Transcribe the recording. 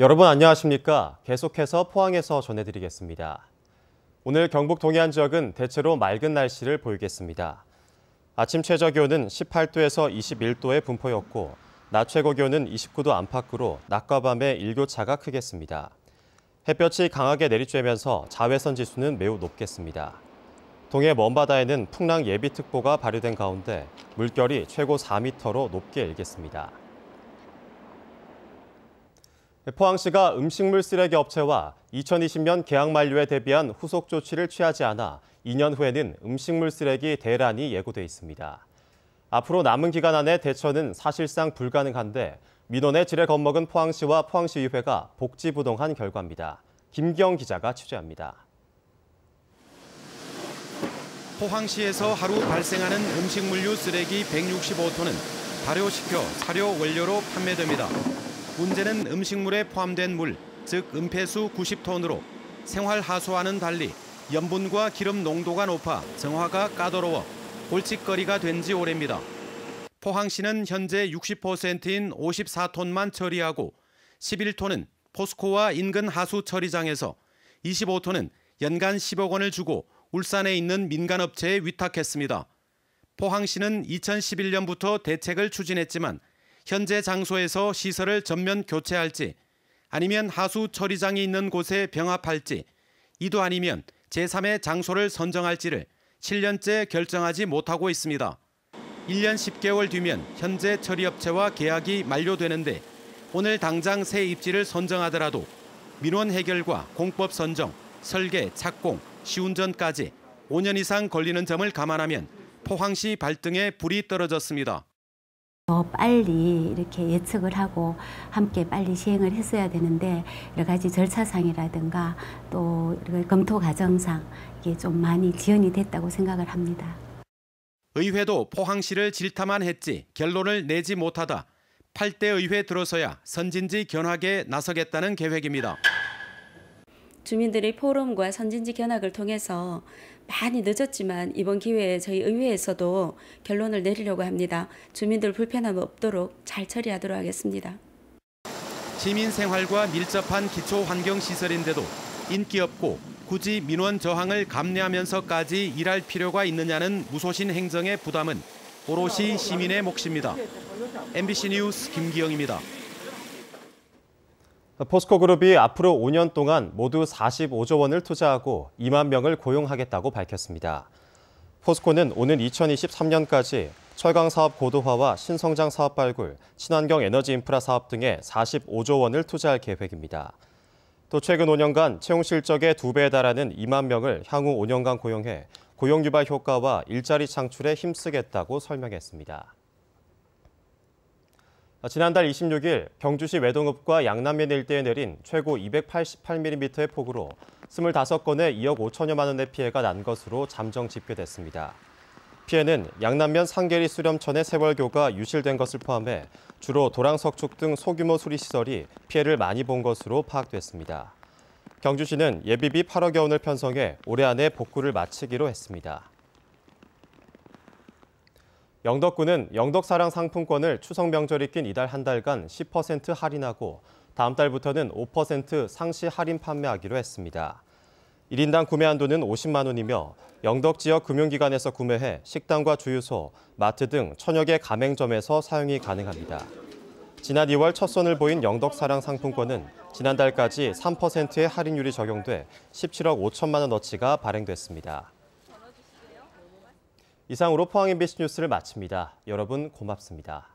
여러분 안녕하십니까? 계속해서 포항에서 전해드리겠습니다. 오늘 경북 동해안 지역은 대체로 맑은 날씨를 보이겠습니다. 아침 최저 기온은 18도에서 21도의 분포였고 낮 최고 기온은 29도 안팎으로 낮과 밤의 일교차가 크겠습니다. 햇볕이 강하게 내리쬐면서 자외선 지수는 매우 높겠습니다. 동해 먼바다에는 풍랑 예비특보가 발효된 가운데 물결이 최고 4m로 높게 일겠습니다. 포항시가 음식물 쓰레기 업체와 2020년 계약 만료에 대비한 후속 조치를 취하지 않아 2년 후에는 음식물 쓰레기 대란이 예고돼 있습니다. 앞으로 남은 기간 안에 대처는 사실상 불가능한데 민원의 질에 겁먹은 포항시와 포항시의회가 복지부동한 결과입니다. 김기영 기자가 취재합니다. 포항시에서 하루 발생하는 음식물류 쓰레기 165톤은 발효시켜 사료 원료로 판매됩니다. 문제는 음식물에 포함된 물, 즉 음폐수 90톤으로 생활 하수와는 달리 염분과 기름 농도가 높아 정화가 까다로워 골칫거리가 된 지 오래입니다. 포항시는 현재 60%인 54톤만 처리하고 11톤은 포스코와 인근 하수 처리장에서 25톤은 연간 10억 원을 주고 울산에 있는 민간업체에 위탁했습니다. 포항시는 2011년부터 대책을 추진했지만 현재 장소에서 시설을 전면 교체할지 아니면 하수 처리장이 있는 곳에 병합할지 이도 아니면 제3의 장소를 선정할지를 7년째 결정하지 못하고 있습니다. 1년 10개월 뒤면 현재 처리업체와 계약이 만료되는데 오늘 당장 새 입지를 선정하더라도 민원 해결과 공법 선정, 설계, 착공, 시운전까지 5년 이상 걸리는 점을 감안하면 포항시 발등에 불이 떨어졌습니다. 더 빨리 이렇게 예측을 하고 함께 빨리 시행을 했어야 되는데 여러 가지 절차상이라든가 또 검토 과정상 이게 좀 많이 지연이 됐다고 생각을 합니다. 의회도 포항시를 질타만 했지 결론을 내지 못하다 8대 의회 들어서야 선진지 견학에 나서겠다는 계획입니다. 주민들의 포럼과 선진지 견학을 통해서 많이 늦었지만 이번 기회에 저희 의회에서도 결론을 내리려고 합니다. 주민들 불편함 없도록 잘 처리하도록 하겠습니다. 시민 생활과 밀접한 기초 환경 시설인데도 인기 없고 굳이 민원 저항을 감내하면서까지 일할 필요가 있느냐는 무소신 행정의 부담은 오롯이 시민의 몫입니다. MBC 뉴스 김기영입니다. 포스코 그룹이 앞으로 5년 동안 모두 45조 원을 투자하고 2만 명을 고용하겠다고 밝혔습니다. 포스코는 오는 2023년까지 철강 사업 고도화와 신성장 사업 발굴, 친환경 에너지 인프라 사업 등에 45조 원을 투자할 계획입니다. 또 최근 5년간 채용 실적의 2배에 달하는 2만 명을 향후 5년간 고용해 고용 유발 효과와 일자리 창출에 힘쓰겠다고 설명했습니다. 지난달 26일 경주시 외동읍과 양남면 일대에 내린 최고 288mm의 폭우로 25건의 2억 5천여만 원의 피해가 난 것으로 잠정 집계됐습니다. 피해는 양남면 상계리 수렴천의 세월교가 유실된 것을 포함해 주로 도랑석축 등 소규모 수리시설이 피해를 많이 본 것으로 파악됐습니다. 경주시는 예비비 8억여 원을 편성해 올해 안에 복구를 마치기로 했습니다. 영덕군은 영덕사랑 상품권을 추석 명절이 낀 이달 한 달간 10% 할인하고 다음 달부터는 5% 상시 할인 판매하기로 했습니다. 1인당 구매 한도는 50만 원이며 영덕 지역 금융기관에서 구매해 식당과 주유소, 마트 등 천여 개 가맹점에서 사용이 가능합니다. 지난 2월 첫 손을 보인 영덕사랑 상품권은 지난달까지 3%의 할인율이 적용돼 17억 5천만 원어치가 발행됐습니다. 이상으로 포항 MBC 뉴스를 마칩니다. 여러분 고맙습니다.